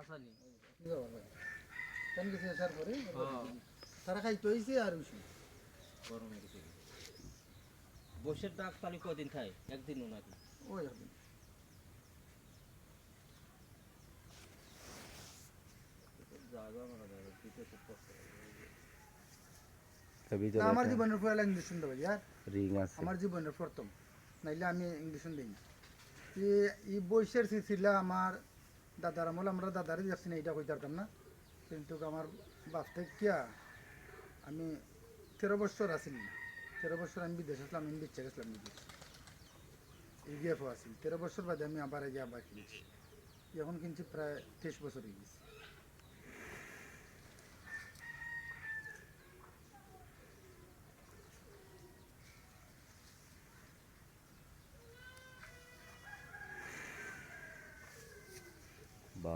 হাসানি। পরে। তারা আর বসের ডাক তালি কদিন খায় একদিনও নাকি ওই আমার জীবনের পয়লা ইঞ্জেকশন দেবো আর রিং আছে। আমার জীবনের প্রথম নাইলে আমি ইঞ্জেকশন দিই এই বয়সের ছিল আমার দাদার আমল আমরা দাদারই যাচ্ছি না এটা কইতে পারতাম না। কিন্তু আমার বাপ কিয়া আমি তেরো বছর আসিনি তেরো বছর আমি বিদেশ আসলাম, আমি বিচ্ছে গেছিলাম বিদেশ। গিয়ে আসিল তেরো বছর বাদে আমি আবার গিয়ে আবার কিনেছি। এখন কিনছি প্রায় তেইশ বছর হয়ে গেছে। বা